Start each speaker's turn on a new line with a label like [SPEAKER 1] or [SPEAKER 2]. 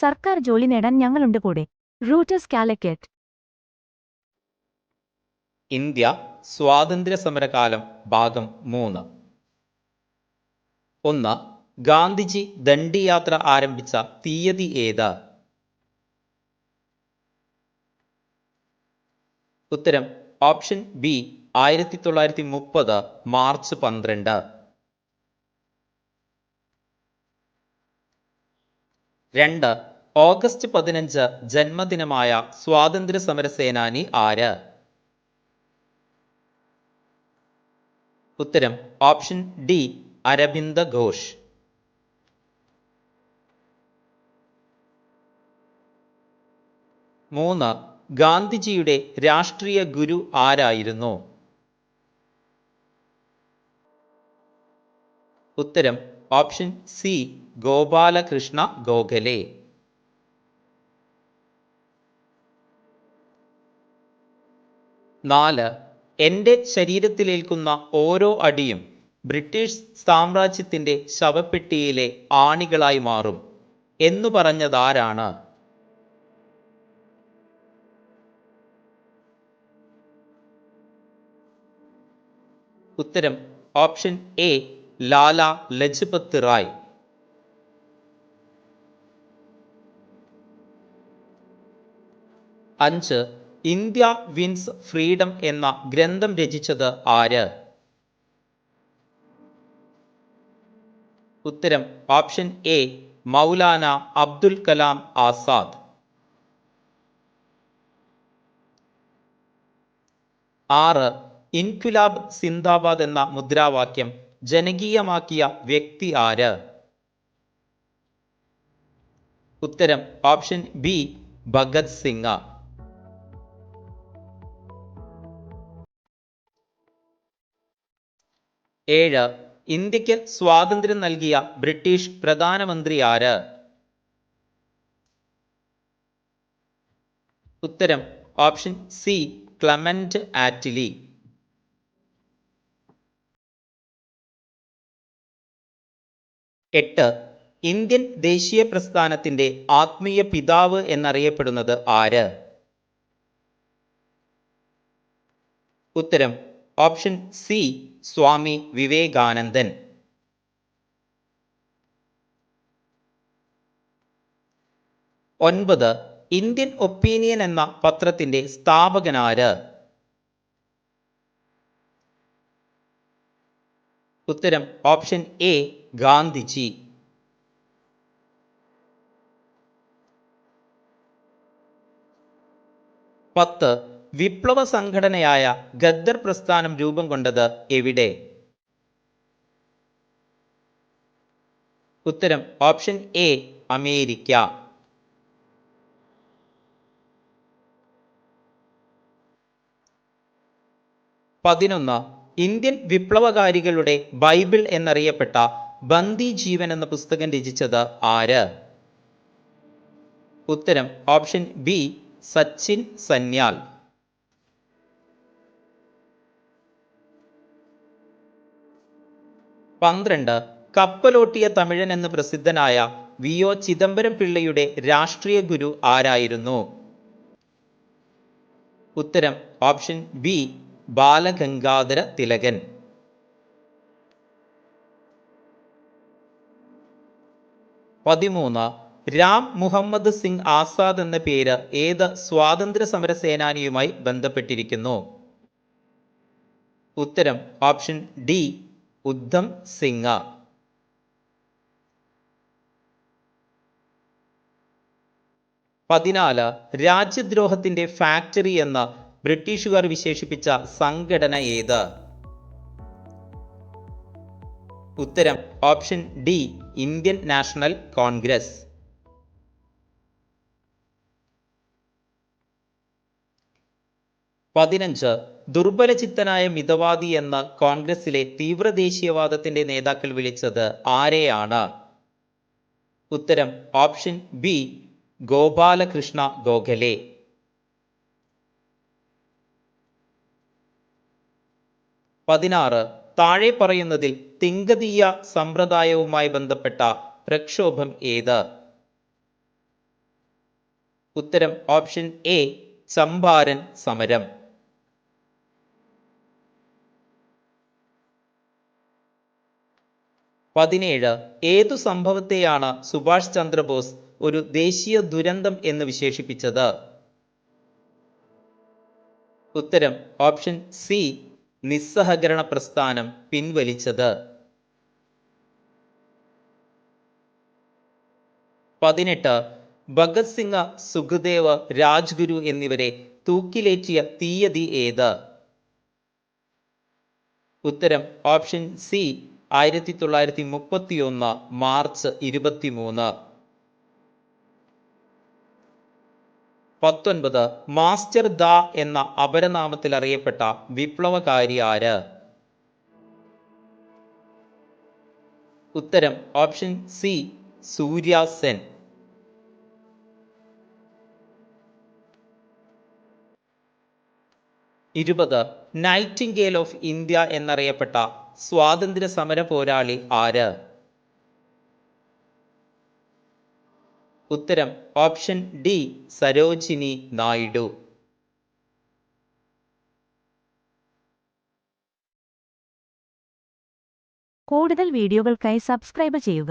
[SPEAKER 1] സർക്കാർ ജോലി നേടാൻ ഞങ്ങളുണ്ട് കൂടെ. റൂട്ടേഴ്സ് കാലിക്കറ്റ്
[SPEAKER 2] ഇന്ത്യ സ്വാതന്ത്ര്യ സമരകാലം ഭാഗം മൂന്ന്. ഒന്ന് ഗാന്ധിജി ദണ്ഡി യാത്ര ആരംഭിച്ച തീയതി ഏത്? ഉത്തരം ഓപ്ഷൻ ബി ആയിരത്തി തൊള്ളായിരത്തി മുപ്പത് മാർച്ച് പന്ത്രണ്ട്. രണ്ട് ഓഗസ്റ്റ് പതിനഞ്ച് ജന്മദിനമായ സ്വാതന്ത്ര്യ സമര സേനാനി ആര്? ഉത്തരം ഓപ്ഷൻ ഡി അരവിന്ദ ഘോഷ്. മൂന്ന് ഗാന്ധിജിയുടെ രാഷ്ട്രീയ ഗുരു ആരായിരുന്നു? ഉത്തരം ഓപ്ഷൻ സി ഗോപാലകൃഷ്ണ ഗോഖലെ. നാല് എന്റെ ശരീരത്തിലേൽക്കുന്ന ഓരോ അടിയും ബ്രിട്ടീഷ് സാമ്രാജ്യത്തിന്റെ ശവപ്പെട്ടിയിലെ ആണികളായി മാറും എന്നു പറഞ്ഞതാരാണ്? ഉത്തരം ഓപ്ഷൻ എ ലാല ലജ്പത് റായ്. അഞ്ച് ഇന്ത്യ വിൻസ് ഫ്രീഡം എന്ന ഗ്രന്ഥം രചിച്ചത് ആര്? ഉത്തരം ഓപ്ഷൻ എ മൗലാന അബ്ദുൽ കലാം ആസാദ്. ആറ് ഇൻക്വിലാബ് സിന്ദാബാദ് എന്ന മുദ്രാവാക്യം ജനകീയമാക്കിയ വ്യക്തി ആര്? ഉത്തരം ഓപ്ഷൻ ബി ഭഗത് സിംഗ്. ഏഴ് ഇന്ത്യയ്ക്ക് സ്വാതന്ത്ര്യം നൽകിയ ബ്രിട്ടീഷ് പ്രധാനമന്ത്രി ആര്? ഉത്തരം ഓപ്ഷൻ സി ക്ലമന്റ് ആറ്റ്ലി. എട്ട് ഇന്ത്യൻ ദേശീയ പ്രസ്ഥാനത്തിന്റെ ആത്മീയ പിതാവ് എന്നറിയപ്പെടുന്നത് ആര്? ഉത്തരം ഓപ്ഷൻ സി സ്വാമി വിവേകാനന്ദൻ. ഒൻപത് ഇന്ത്യൻ ഒപ്പീനിയൻ എന്ന പത്രത്തിന്റെ സ്ഥാപകനാര്? ഉത്തരം ഓപ്ഷൻ എ ഗാന്ധിജി. പത്ത് വിപ്ലവ സംഘടനയായ ഗദ്ദർ പ്രസ്ഥാനം രൂപം കൊണ്ടത് എവിടെ? ഉത്തരം ഓപ്ഷൻ എ അമേരിക്ക. പതിനൊന്ന് ഇന്ത്യൻ വിപ്ലവകാരികളുടെ ബൈബിൾ എന്നറിയപ്പെട്ട ബന്ദി ജീവൻ എന്ന പുസ്തകം രചിച്ചത് ആര്? ഉത്തരം ഓപ്ഷൻ ബി സച്ചിൻ സന്യാൽ. പന്ത്രണ്ട് കപ്പലോട്ടിയ തമിഴൻ എന്ന് പ്രസിദ്ധനായ വി ഒ ചിദംബരം പിള്ളയുടെ രാഷ്ട്രീയ ഗുരു ആരായിരുന്നു? ഉത്തരം ഓപ്ഷൻ ബി ബാലഗംഗാധര തിലകൻ. പതിമൂന്ന്. രാം മുഹമ്മദ് സിംഗ് ആസാദ് എന്ന പേര് ഏത് സ്വാതന്ത്ര്യ സമര സേനാനിയുമായി ബന്ധപ്പെട്ടിരിക്കുന്നു? ഉത്തരം ഓപ്ഷൻ ഡി ഉദ്ധം സിംഗ. പതിനാല്. രാജ്യദ്രോഹത്തിന്റെ ഫാക്ടറി എന്ന് ബ്രിട്ടീഷുകാർ വിശേഷിപ്പിച്ച സംഘടന ഏത്? ഉത്തരം option D Indian National Congress. പതിനഞ്ച് ദുർബലചിത്തനായ മിതവാദി എന്ന കോൺഗ്രസിലെ തീവ്രദേശീയവാദത്തിന്റെ നേതാക്കൾ വിളിച്ചത് ആരെയാണ്? ഉത്തരം ഓപ്ഷൻ ബി ഗോപാലകൃഷ്ണ ഗോഖലെ. പതിനാറ്. താഴെ പറയുന്നതിൽ തിങ്കതീയ സമ്പ്രദായവുമായി ബന്ധപ്പെട്ട പ്രക്ഷോഭം ഏത്? ഉത്തരം ഓപ്ഷൻ എ ചമ്പാരൻ സമരം. പതിനേഴ്. ഏതു സംഭവത്തെയാണ് സുഭാഷ് ചന്ദ്രബോസ് ഒരു ദേശീയ ദുരന്തം എന്ന് വിശേഷിപ്പിച്ചത്? ഉത്തരം ഓപ്ഷൻ സി നിസ്സഹകരണ പ്രസ്ഥാനം പിൻവലിച്ചത്. പതിനെട്ട്. ഭഗത് സിംഗ് സുഖദേവ് രാജ്ഗുരു എന്നിവരെ തൂക്കിലേറ്റിയ തീയതി ഏത്? ഉത്തരം ഓപ്ഷൻ സി ആയിരത്തി തൊള്ളായിരത്തി മുപ്പത്തി ഒന്ന് മാർച്ച് ഇരുപത്തിമൂന്ന്. പത്തൊൻപത് മാസ്റ്റർ ദ എന്ന അപരനാമത്തിൽ അറിയപ്പെട്ട വിപ്ലവകാരി ആര്? ഉത്തരം ഓപ്ഷൻ സി സൂര്യ സെൻ. ഇരുപത് നൈറ്റിംഗേൽ ഓഫ് ഇന്ത്യ എന്നറിയപ്പെട്ട സ്വാതന്ത്ര്യ സമര പോരാളി ആര്? ഉത്തരം ഓപ്ഷൻ ഡി സരോജിനി നായിഡു.
[SPEAKER 1] കൂടുതൽ വീഡിയോകൾക്കായി സബ്സ്ക്രൈബ് ചെയ്യുക.